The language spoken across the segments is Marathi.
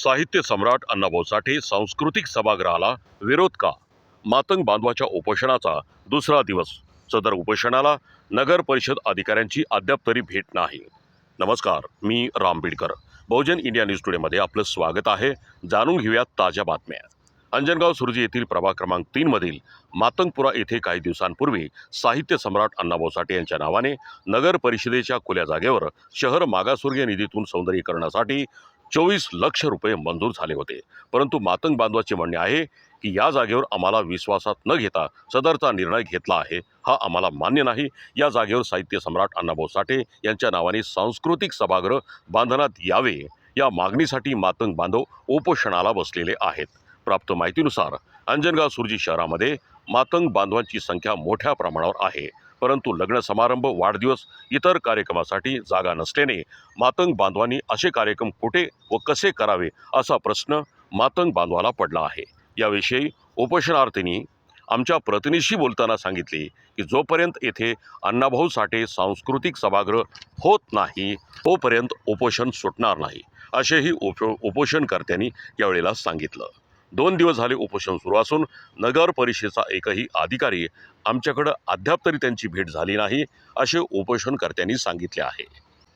साहित्य सम्राट अण्णाभाऊ साठे सांस्कृतिक सभागृहाला विरोध का? मातंग बांधवाच्या उपोषणाचा दुसरा दिवस. सदर उपोषणाला नगर परिषद अधिकाऱ्यांची अद्याप तरी भेट नाही. नमस्कार मी राम बिडकर. बहुजन इंडिया न्यूज टुडेमध्ये आपलं स्वागत आहे. जाणून घेऊयात ताज्या बातम्या. अंजनगाव सुरजी येथील प्रभाग क्रमांक तीनमधील मातंगपुरा येथे काही दिवसांपूर्वी साहित्य सम्राट अण्णाभाऊ साठे यांच्या नावाने नगर परिषदेच्या खुल्या जागेवर शहर मागासवर्गीय निधीतून सौंदर्यीकरणासाठी चोवीस लक्ष रुपये मंजूर झाले होते. परंतु मातंग बांधवाचे म्हणणे आहे की या जागेवर आम्हाला विश्वासात न घेता सदरचा निर्णय घेतला आहे हा आम्हाला मान्य नाही. या जागेवर साहित्य सम्राट अण्णाभाऊ साठे यांच्या नावाने सांस्कृतिक सभागृह बांधण्यात यावे या मागणीसाठी मातंग बांधव उपोषणाला बसलेले आहेत. प्राप्त माहितीनुसार अंजनगाव सुरजी शहरामध्ये मातंग बांधवांची संख्या मोठ्या प्रमाणावर आहे. परंतु लग्न समारंभ वाढदिवस इतर कार्यक्रमासाठी जागा नसल्याने मातंग बांधवांनी असे कार्यक्रम कुठे व कसे करावे असा प्रश्न मातंग बांधवाला पडला आहे. याविषयी उपोषणार्थींनी आमच्या प्रतिनिधीशी बोलताना सांगितले की जोपर्यंत येथे अण्णाभाऊ साठे सांस्कृतिक सभागृह होत नाही तोपर्यंत उपोषण सुटणार नाही असेही उप उपोषणकर्त्यांनी यावेळेला सांगितलं. दोन दिवस झाले उपोषण सुरू असून नगर परिषदेचा एकही अधिकारी आमच्याकडं अद्याप तरी त्यांची भेट झाली नाही असे उपोषणकर्त्यांनी सांगितले आहे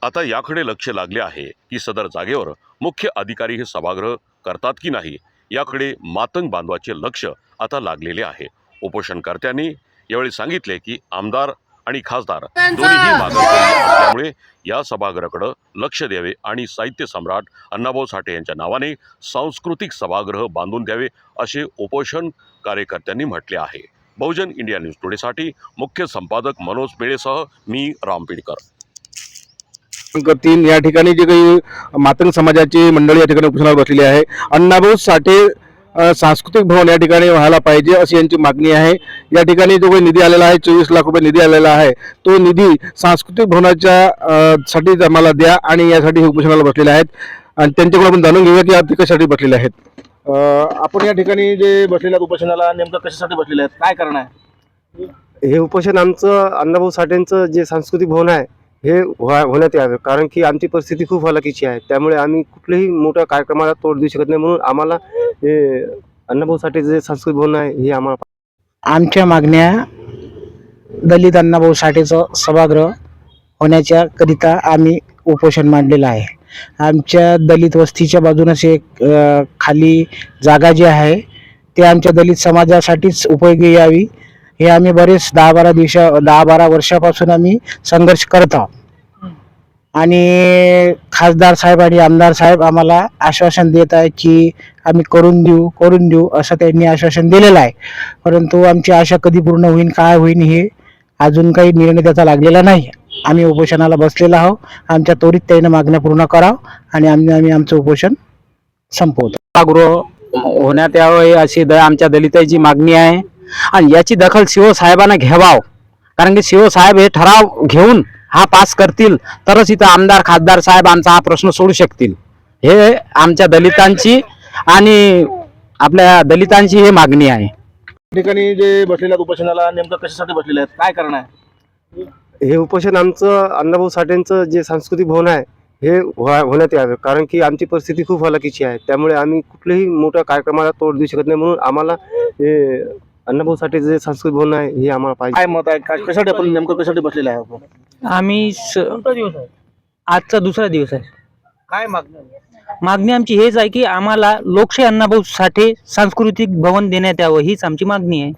आता याकडे लक्ष लागले आहे की सदर जागेवर मुख्य अधिकारी हे सभागृह करतात की नाही याकडे मातंग बांधवाचे लक्ष आता लागलेले आहे उपोषणकर्त्यांनी यावेळी सांगितले की आमदार आणि खासदार दोन्हीही आहेत. त्यामुळे या सभागृहाकडं लक्ष द्यावे आणि साहित्य सम्राट अण्णाभाऊ साठे यांच्या नावाने सांस्कृतिक सभागृह बांधून द्यावे असे उपोषण कार्यकर्त्यांनी म्हटले आहे. बहुजन इंडिया न्यूज टुडेसाठी मुख्य संपादक मनोज पेळेसह मी राम पिडकर तीन या ठिकाणी जे काही मातंग समाजाची मंडळी या ठिकाणी उपोषणावर बसलेली आहे. अण्णाभाऊ साठे सांस्कृतिक भवन या ठिकाणी व्हायला पाहिजे अशी यांची मागणी आहे. या ठिकाणी जो काही निधी आलेला आहे चोवीस लाख रुपये निधी आलेला आहे तो निधी सांस्कृतिक भवनाच्या साठी आम्हाला द्या आणि यासाठी हे उपोषणाला बसलेले आहेत. आणि त्यांच्याकडून आपण जाणून घेऊया की ते कशासाठी बसलेले आहेत. आपण या ठिकाणी जे बसलेल्या उपोषणाला नेमकं कशासाठी बसलेले आहेत? काय कारण आहे? हे उपोषण आमचं अण्णाभाऊ साठेंचं जे सांस्कृतिक भवन आहे हे व्हा होण्यात यावे. कारण की आमची परिस्थिती खूप हलाखीची आहे. त्यामुळे आम्ही कुठल्याही मोठ्या कार्यक्रमाला तोड देऊ शकत नाही. म्हणून आम्हाला हे अण्णाभाऊ साठे जे संस्कृत भवन आहे हे आम्हाला आमच्या मागण्या दलित अण्णाभाऊ साठेचं सभागृह होण्याच्या करिता आम्ही उपोषण मांडलेलं आहे. आमच्या दलित वस्तीच्या बाजूनच एक अ, खाली जागा जी आहे ते आमच्या दलित समाजासाठीच उपयोगी यावी. हे आम्ही बरेच दहा बारा दिवसा दहा बारा वर्षापासून आम्ही संघर्ष करत आहोत. आणि खासदार साहेब आणि आमदार साहेब आम्हाला आश्वासन देत आहे की आम्ही करून देऊ करून देऊ असं त्यांनी आश्वासन दिलेलं आहे. परंतु आमची आशा कधी पूर्ण होईल काय होईल हे अजून काही निर्णय त्याचा लागलेला नाही. आम्ही उपोषणाला बसलेला आहोत. आमच्या त्वरित त्याने मागण्या पूर्ण करावं आणि आम्ही आम्ही आमचं उपोषण संपवतो. सभागृह होण्यात यावे अशी द आमच्या दलिताची मागणी आहे. आणि याची दखल शिव साहेबांना घ्यावाव. कारण की शिव साहेब हे ठराव घेऊन हा पास करतील तरच इथं आमदार खासदार साहेब आमचा हा प्रश्न सोडू शकतील. हे आमच्या दलितांची आणि आपल्या दलितांची हे मागणी आहे. ठिकाणी जे बसलेले आहेत उपोषणाला नेमकं कशासाठी बसलेले आहेत? काय कारण आहे? हे उपोषण आमचं अण्णाभाऊ साठेंचं जे सांस्कृतिक भवन आहे हे होण्यात यावे. कारण की आमची परिस्थिती खूप हलाखीची आहे. त्यामुळे आम्ही कुठल्याही मोठ्या कार्यक्रमाला तोड देऊ शकत नाही म्हणून आम्हाला हे अण्णाभाऊ साठे जे सांस्कृतिक भवन आहे हे आम्हाला पाहिजे. काय मत आहे? काय कशासाठी आपण नेमकं कशासाठी बसलेले आहे आपण? आम्ही स- आजचा दुसरा दिवस आहे. काय मागणी? मागणी आमची हेच आहे की आम्हाला लोकशाही अण्णाभाऊ साठे सांस्कृतिक भवन देण्यात यावं हीच आमची मागणी आहे.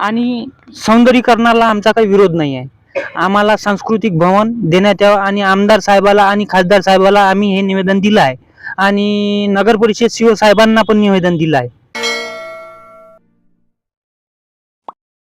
आणि सौंदर्यीकरणाला आमचा काही विरोध नाही आहे. आम्हाला सांस्कृतिक भवन देण्यात यावं आणि आमदार साहेबाला आणि खासदार साहेबाला आम्ही हे निवेदन दिलं आहे. आणि नगर परिषद सीओ साहेबांना पण निवेदन दिलं आहे.